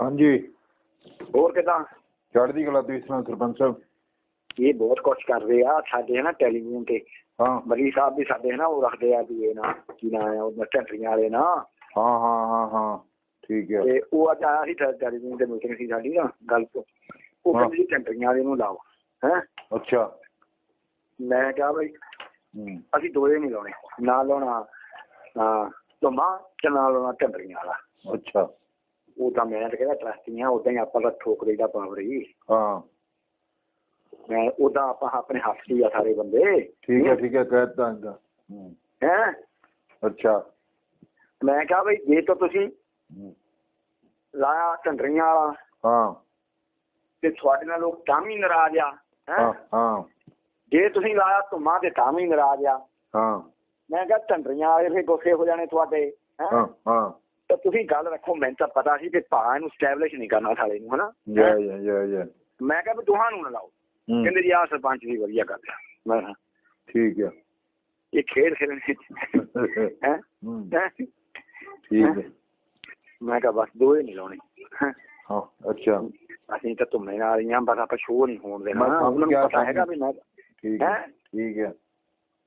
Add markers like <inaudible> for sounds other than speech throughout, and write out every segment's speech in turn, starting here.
ਹਾਂਜੀ। ਹੋਰ ਕਿਦਾਂ? ਚੜ੍ਹਦੀ ਕਲਾ ਤੁਸੀਂ ਸੁਣਾਓ ਸਰਪੰਚ ਸਾਹਿਬ। ਇਹ ਬਹੁਤ ਕੁਛ ਕਰ ਰਹੇ ਆ। ਸਾਡੇ ਨਾ ਟੈਲੀਵਿਜ਼ਨ ਤੇ ਹਾਂ। ਬਲੀ ਸਾਹਿਬ ਵੀ ਸਾਡੇ ਨਾ ਉਹ ਰੱਖਦੇ ਆ ਵੀ ਇਹ ਨਾ ਕੀ ਨਾਂ ਹੈ ਉਹ ਢੰਡਰੀਆਂ ਵਾਲੇ ਨਾ। ਹਾਂ ਹਾਂ ਹਾਂ ਹਾਂ। ਠੀਕ ਹੈ ਤੇ ਉਹ ਅੱਜ ਆਇਆ ਸੀ ਟੈਲੀਵਿਜ਼ਨ ਤੇ ਮੀਟਿੰਗ ਸੀ ਸਾਡੀ ਨਾ ਗੱਲ ਤੋਂ। ਉਹ। ਕਹਿੰਦੇ ਢੰਡਰੀਆਂ ਵਾਲੇ ਨੂੰ ਲਾਓ ਹੈ। ਅੱਛਾ। ਮੈਂ ਕਿਹਾ ਬਈ ਅਸੀਂ ਦੋਏ ਨਹੀਂ ਲਾਉਣੇ। ਨਾ ਲਾਉਣਾ ਹਾਂ ਤੁਮਾ ਤੇ ਨਾ ਲਾਉਣਾ ਢੰਡਰੀਆਂ ਵਾਲਾ। ਅੱਛਾ। ਤਾਂ ਮੈਂ ਤਾਂ ਕਹਿੰਦਾ ਟਰਸਟੀਆਂ ਉਦਾਂ ਹੀ ਆਪਾਂ ਦਾ ਠੋਕ ਦੇਈਦਾ ਪਾਵਰ ਹੀ ਹਾਂ। ਮੈਂ ਉਦਾਂ ਆਪਾਂ ਆਪਣੇ ਹੱਥ ਹੀ ਆ ਸਾਰੇ ਬੰਦੇ। ਠੀਕ ਹੈ ਠੀਕ ਹੈ ਕਹਿਤਾ ਇੰਦਾ ਹੂੰ। ਅੱਛਾ। ਮੈਂ ਕਿਹਾ ਬਈ ਜੇ ਤਾਂ ਤੁਸੀਂ ਲਾਇਆ ਢੰਡਰੀਆਂ ਵਾਲਾ ਹਾਂ। ਤੇ ਤੁਹਾਡੇ ਨਾਲ ਲੋਕ ਤਾਂ ਵੀ ਨਾਰਾਜ਼ ਆ ਹਾਂ? ਹੈ ਜੇ ਤੁਸੀਂ ਲਾਇਆ ਧੁੰਮਾ ਤੇ ਤਾਂ ਵੀ ਨਾਰਾਜ਼ ਆ। ਹਾਂ। ਮੈਂ ਕਿਹਾ ਢੰਡਰੀਆਂ ਵਾਲੇ ਫੇ ਗੁੱਸੇ ਹੋ ਜਾਣੇ ਤੁਹਾਡੇ ਹਾਂ ਹਾਂ। ਤਾਂ ਤੁਸੀਂ ਗੱਲ ਰੱਖੋ ਮੈਨੂੰ ਤਾਂ ਪਤਾ ਸੀ ਕਿ ਭਾ ਇਹਨੂੰ ਸਟੈਬਲਿਸ਼ ਨਹੀਂ ਕਰਨਾ ਸਾਲੇ ਨੂੰ ਹਨਾ? ਮੈਂ ਕਿਹਾ ਵੀ ਤੁਹਾਨੂੰ ਨਾ ਲਾਓ। ਹੂੰ, ਕਹਿੰਦੇ ਜੀ ਆਹ ਸਰਪੰਚ ਵੀ ਵਧੀਆ ਮੈਂ ਕਿਹਾ, ਠੀਕ ਹੈ ਇਹ ਖੇਡ ਖੇਡਣੇ <laughs> ਹੈ? ਹੂੰ, ਠੀਕ ਹੈ? ਮੈਂ ਕਿਹਾ ਬਸ ਦੋਏ ਨਹੀਂ ਲਾਉਣੇ। ਹੈਂ। ਹਾਂ ਅੱਛਾ। ਅਸੀਂ ਤਾਂ ਧੁੰਮੇ ਨਾਲ ਹੀ ਆ ਬਸ ਆਪਾਂ ਸ਼ੋਅ ਨਹੀਂ ਹੋਣ ਦੇਣਾ। ਉਹਨਾਂ ਨੂੰ ਪਤਾ ਹੈਗਾ ਵੀ ਮੈਂ ਠੀਕ ਹੈ ਹੈਂ? ਠੀਕ ਹੈ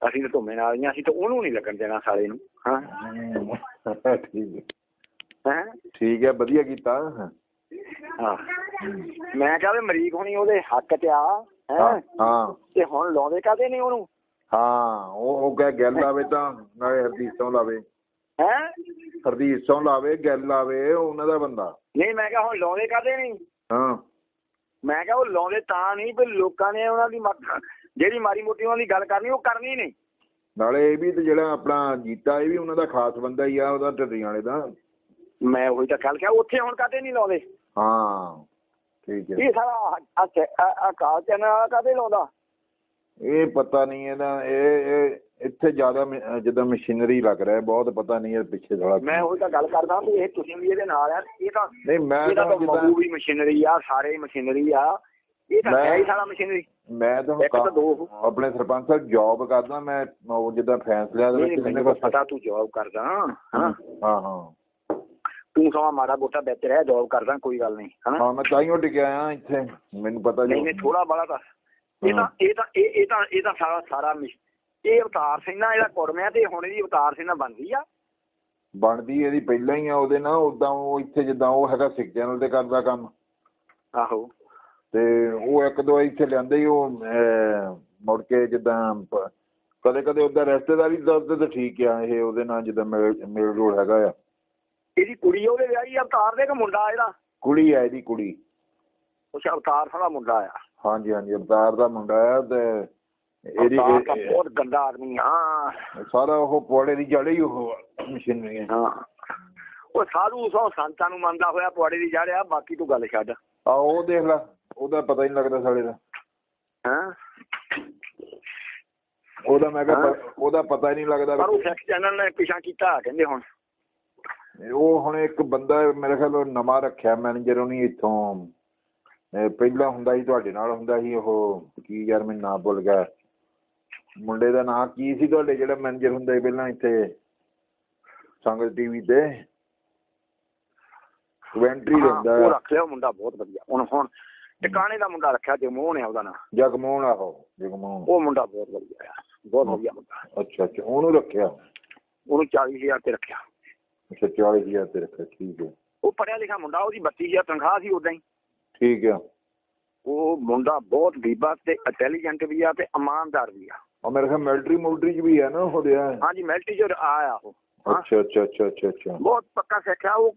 ਅਸੀਂ ਤਾਂ ਧੁੰਮੇ ਨਾਲ ਹੀ ਆ ਅਸੀਂ ਤਾਂ ਉਹਨੂੰ ਨਹੀਂ ਲੱਗਣ ਦੇਣਾ ਸਾਲੇ ਨੂੰ। ਹਾਂ? ਹੂੰ, <laughs> ਠੀਕ ਹੈ ਹੈ? ਠੀਕ ਹੈ ਵਧੀਆ ਕੀਤਾ। ਹਾਂ। ਮੈਂ ਕਿਹਾ ਵੀ ਮਰੀਕ ਹੋਣੀ ਉਹਦੇ ਹੱਕ 'ਚ ਆ ਹੈ? ਹਾਂ ਤੇ ਹੁਣ ਲਾਉਂਦੇ ਕਾਦੇ ਨਹੀਂ ਉਹਨੂੰ? ਹਾਂ ਉਹ ਉਹ ਕਹੇ ਗੱਲ ਲਾਵੇ ਤਾਂ ਨਾਲੇ ਹਰਦੀਪ ਸਿੰਘ ਲਾਵੇ। ਹੈ? ਹਰਦੀਪ ਸਿੰਘ ਲਾਵੇ ਗੱਲ ਲਾਵੇ ਉਹ ਉਹਨਾਂ ਦਾ ਬੰਦਾ। ਨਹੀਂ ਮੈਂ ਕਿਹਾ ਹੁਣ ਲਾਉਂਦੇ ਕਾਦੇ ਨਹੀਂ ਹਾਂ। ਮੈਂ ਕਿਹਾ ਉਹ ਲਾਉਂਦੇ ਤਾਂ ਨਹੀਂ ਵੀ ਲੋਕਾਂ ਨੇ ਉਹਨਾਂ ਦੀ ਮੱਤ- ਜਿਹੜੀ ਮਾਰੀ ਮੋਟੀ ਉਹਨਾਂ ਦੀ ਗੱਲ ਕਰਨੀ ਉਹ ਕਰਨੀ ਨਹੀਂ। ਨਾਲੇ ਇਹ ਵੀ ਤੇ ਜਿਹੜਾ ਆਪਣਾ ਜੀਤਾ ਇਹ ਵੀ ਉਹਨਾਂ ਦਾ ਖਾਸ ਬੰਦਾ ਹੀ ਆ ਉਹਦਾ ਢੱਡੀਆਂ ਵਾਲੇ ਦਾ। ਮੈਂ ਉਹੀ ਤਾਂ ਕੱਲ ਕਿਹਾ ਉੱਥੇ ਹੁਣ ਕਾਦੇ ਨਹੀਂ ਲਾਉਂਦੇ? ਹਾਂ ਠੀਕ ਹੈ। ਇਹ ਸਾਰਾ ਆ ਕਾਲ ਚੈਨਲ ਕਾਦੇ ਲਾਉਂਦਾ? ਇਹ ਪਤਾ ਨਹੀਂ ਇਹਦਾ ਇਹ ਇੱਥੇ ਜ਼ਿਆਦਾ ਜਿੱਦਾਂ ਮਸ਼ੀਨਰੀ ਲੱਗ ਰਿਹਾ ਬਹੁਤ ਪਤਾ ਨਹੀਂ ਇਹ ਪਿੱਛੇ ਥੋੜਾ ਮੈਂ ਉਹੀ ਤਾਂ ਗੱਲ ਕਰਦਾ ਵੀ ਇਹ ਤੁਸੀਂ ਵੀ ਇਹਦੇ ਨਾਲ ਆ ਇਹ ਤਾਂ ਨਹੀਂ ਮੈਂ ਤਾਂ ਜਿੱਦਾਂ ਵੀ ਮਸ਼ੀਨਰੀ ਆ ਸਾਰੇ ਮਸ਼ੀਨਰੀ ਆ ਇਹ ਤਾਂ ਹੈ ਹੀ ਸਾਰਾ ਮਸ਼ੀਨਰੀ। ਮੈਂ ਤਾਂ ਇੱਕ ਤਾਂ ਦੋ। ਆਪਣੇ ਸਰਪੰਚ ਸਾਹਿਬ ਜੌਬ ਕਰਦਾ ਮੈਂ ਉਹ ਜਿੱਦਾਂ ਫੈਸਲਿਆਂ ਦੇ ਵਿੱਚ ਮੈਨੂੰ ਕਿੰਨੇ ਪਤਾ ਤੂੰ ਜੌਬ ਕਰਦਾ ਹਨਾ ਹਾਂ ਹਾਂ। ਤੂੰ ਸਮਾਂ ਮਾੜਾ ਮੋਟਾ ਵਿੱਚ ਰਹਿ ਜੌਬ ਕਰਦਾ ਕੋਈ ਗੱਲ ਨਹੀਂ ਹਨਾ? ਹਾਂ ਮੈਂ ਤਾਂ ਹੀ ਉੱਡ ਇੱਥੇ ਮੈਨੂੰ ਪਤਾ ਨਹੀਂ ਨਹੀਂ ਥੋੜਾ ਬੜਾ ਤਾਂ। ਇਹ ਤਾਂ ਇਹ ਤਾਂ ਇਹ ਇਹ ਤਾਂ ਇਹ ਤਾਂ ਸਾਰਾ ਸਾਰਾ ਇਹ ਅਵਤਾਰ ਸਿੰਘ ਨਾਲ ਇਹਦਾ ਕੁੜਮਿਆ ਤੇ ਹੁਣ ਇਹਦੀ ਅਵਤਾਰ ਸਿੰਘ ਨਾਲ ਬਣਦੀ ਆ। ਬਣਦੀ ਇਹਦੀ ਪਹਿਲਾਂ ਹੀ ਆ ਉਹਦੇ ਨਾਲ ਉਦਾਂ ਉਹ ਇੱਥੇ ਜਿੱਦਾਂ ਉਹ ਹੈਗਾ ਸਿੱਖ ਚੈਨਲ ਤੇ ਕਰਦਾ ਕੰਮ। ਆਹੋ। ਤੇ ਉਹ ਇੱਕ ਦੋ ਇੱਥੇ ਲਿਆਂਦੇ ਹੀ ਉਹ ਮੁੜ ਕੇ ਜਿੱਦਾਂ ਕਦੇ ਕਦੇ ਉਹਦਾ ਰਿਸ਼ਤੇਦਾਰੀ ਦੱਸਦੇ ਤਾਂ ਠੀਕ ਆ ਇਹ ਉਹਦੇ ਨਾਲ ਜਿੱਦਾਂ ਮੇਲ ਮੇਲ ਜੋਲ ਹੈਗਾ ਆ। ਇਹਦੀ ਕੁੜੀ ਉਹਦੇ ਵਿਆਹੀ ਅਵਤਾਰ ਦੇ ਕਿ ਮੁੰਡਾ ਇਹਦਾ? ਕੁੜੀ ਆ ਇਹਦੀ ਕੁੜੀ। ਉਸ ਅਵਤਾਰ ਸਾਡਾ ਮੁੰਡਾ ਆ। ਹਾਂਜੀ ਹਾਂਜੀ ਅਵਤਾਰ ਦਾ ਮੁੰਡਾ ਆ ਤੇ ਇਹਦੀ ਬਹੁਤ ਗੰਦਾ ਆਦਮੀ ਆ। ਸਾਰਾ ਉਹ ਪੁਆੜੇ ਦੀ ਜੜ ਹੀ ਉਹ ਮਸ਼ੀਨਰੀ ਹੈ ਹਾਂ। ਉਹ ਸਾਧੂ ਸੋ ਸੰਤਾਂ ਨੂੰ ਮੰਨਦਾ ਹੋਇਆ ਪੁਆੜੇ ਦੀ ਜੜਿਆ ਬਾਕੀ ਤੂੰ ਗੱਲ ਛੱਡ। ਆ ਉਹ ਦੇਖ ਲੈ ਉਹਦਾ ਪਤਾ ਹੀ ਨਹੀਂ ਲੱਗਦਾ ਸਾਲੇ ਦਾ। ਹਾਂ? ਉਹਦਾ ਮੈਂ ਕਿਹਾ ਉਹਦਾ ਪਤਾ ਹੀ ਨਹੀਂ ਲੱਗਦਾ। ਪਰ ਉਹ ਸਿੱਖ ਚੈਨਲ ਨੇ ਪਿਛਾ ਕੀਤਾ ਕਹਿੰਦੇ ਹੁਣ। ਉਹ ਹੁਣ ਇੱਕ ਬੰਦਾ ਮੇਰੇ ਖਿਆਲ ਨਵਾਂ ਰੱਖਿਆ ਮੈਨੇਜਰ ਉਹਨੇ ਇੱਥੋਂ। ਪਹਿਲਾਂ ਹੁੰਦਾ ਸੀ ਤੁਹਾਡੇ ਨਾਲ ਹੁੰਦਾ ਸੀ ਉਹ ਕੀ ਯਾਰ ਮੈਨੂੰ ਨਾਂ ਭੁੱਲ ਗਿਆ। ਮੁੰਡੇ ਦਾ ਨਾਂ ਕੀ ਸੀ ਤੁਹਾਡੇ ਜਿਹੜਾ ਮੈਨੇਜਰ ਹੁੰਦਾ ਸੀ ਪਹਿਲਾਂ ਇੱਥੇ ਸੰਗਤ ਟੀਵੀ ਤੇ? ਕਮੈਂਟਰੀ ਲੈਂਦਾ ਉਹ। ਰੱਖ ਲਿਆ ਮੁੰਡਾ ਬਹੁਤ ਵਧੀਆ। ਹੁਣ ਹੁਣ ਟਿਕਾਣੇ ਦਾ ਮੁੰਡਾ ਰੱਖਿਆ ਜਗਮੋਹਨ ਹੈ ਉਹਦਾ ਨਾਂ। ਜਗਮੋਹਨ ਆਹੋ ਜਗਮੋਹਨ। ਉਹ ਮੁੰਡਾ ਬਹੁਤ ਵਧੀਆ ਆ ਬਹੁਤ ਵਧੀਆ ਮੁੰਡਾ। ਅੱਛਾ ਅੱਛਾ ਉਹਨੂੰ ਰੱਖਿਆ? ਉਹਨੂੰ 40000 ਤੇ ਰੱਖਿਆ। ਅੱਛਾ 40000 ਤੇ ਰੱਖਿਆ ਠੀਕ ਹੈ। ਉਹ ਪੜਿਆ ਲਿਖਿਆ ਮੁੰਡਾ ਉਹਦੀ 32000 ਤਨਖਾਹ ਸੀ ਉਦਾਂ ਹੀ। ਠੀਕ ਹੈ। ਉਹ ਮੁੰਡਾ ਬਹੁਤ ਬੀਬਾ ਤੇ ਇੰਟੈਲੀਜੈਂਟ ਵੀ ਆ ਤੇ ਇਮਾਨਦਾਰ ਵੀ ਆ। ਉਹ ਮੇਰੇ ਖਿਆਲ ਮਿਲਟਰੀ ਮੁਲਟਰੀ ਚ ਵੀ ਹੈ ਨਾ ਉਹ ਰਿਹਾ। ਹਾਂਜੀ ਮਿਲਟਰੀ ਚ ਆਇਆ ਉਹ। ਅੱਛਾ ਅੱਛਾ ਅੱਛਾ ਅੱਛਾ ਅੱਛਾ। ਬਹੁਤ ਪੱਕਾ ਸਿੱਖਿਆ ਉਹ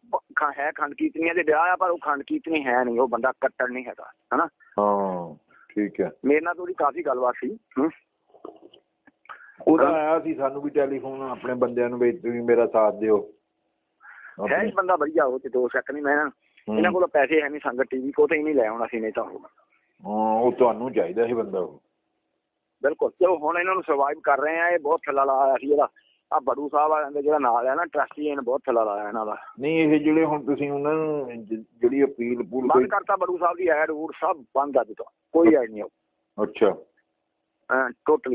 ਹੈ ਖੰਡ ਕੀਰਤਨੀਆਂ ਦੇ ਵਿਆਹ ਆ ਪਰ ਉਹ ਖੰਡ ਕੀਰਤਨੀ ਹੈ ਨਹੀਂ ਉਹ ਬੰਦਾ ਕੱਟੜ ਨਹੀਂ ਹੈਗਾ ਹਨਾ। ਹਾਂ ਠੀਕ ਹੈ। ਮੇਰੇ ਨਾਲ ਥੋੜੀ ਕਾਫੀ ਗੱਲਬਾਤ ਸੀ। ਉਹਦਾ ਆਇਆ ਸੀ ਸਾਨੂੰ ਵੀ ਟੈਲੀਫੋਨ ਆਪਣੇ ਬੰਦਿਆਂ ਨੂੰ ਵੀ ਤੁਸੀਂ ਮੇਰਾ ਸਾਥ ਦਿਓ। ਹੈ ਹੀ ਬੰਦਾ ਵਧੀਆ ਉਹ ਤੇ ਦੋ ਸ਼ੱਕ ਨਹੀਂ ਮੈਂ ਹੂੰ। ਇਹਨਾਂ ਕੋਲ ਪੈਸੇ ਹੈ ਨਹੀਂ ਸੰਗਤ ਟੀਵੀ ਕੋ ਤੇ ਹੀ ਨਹੀਂ ਲੈ ਆਉਣਾ ਸੀ ਨਹੀਂ ਤਾਂ ਉਹ ਹਾਂ ਉਹ ਤੁਹਾਨੂੰ ਚਾਹੀਦਾ ਸੀ ਬੰਦਾ ਉਹ। ਬਿਲਕੁਲ ਚਲੋ ਹੁਣ ਇਹਨਾਂ ਨੂੰ ਸਰਵਾਈਵ ਕਰ ਰਹੇ ਆ ਇਹ ਬਹੁਤ ਥੱਲਾ ਲਾਇਆ ਸੀ ਇਹਦਾ। ਆ ਬੜੂ ਸਾਹਿਬ ਵਾਲਿਆਂ ਦੇ ਜਿਹੜਾ ਨਾਲ ਆ ਨਾ ਟਰਸਟੀ ਇਹਨੇ ਬਹੁਤ ਥੱਲਾ ਲਾਇਆ ਇਹਨਾਂ ਦਾ। ਨਹੀਂ ਇਹ ਜਿਹੜੇ ਹੁਣ ਤੁਸੀਂ ਉਹਨਾਂ ਨੂੰ ਜ- ਜਿਹੜੀ ਅਪੀਲ ਪੂਲ ਬੰਦ ਕਰਤਾ ਬੜੂ ਸਾਹਿਬ ਦੀ ਐਡ ਵੂਡ ਸਭ ਬੰਦ ਆ ਦਿੱਤਾ ਕੋਈ ਐਡ ਨਹੀਂ ਅੱਛਾ ਟੋਟਲੀ।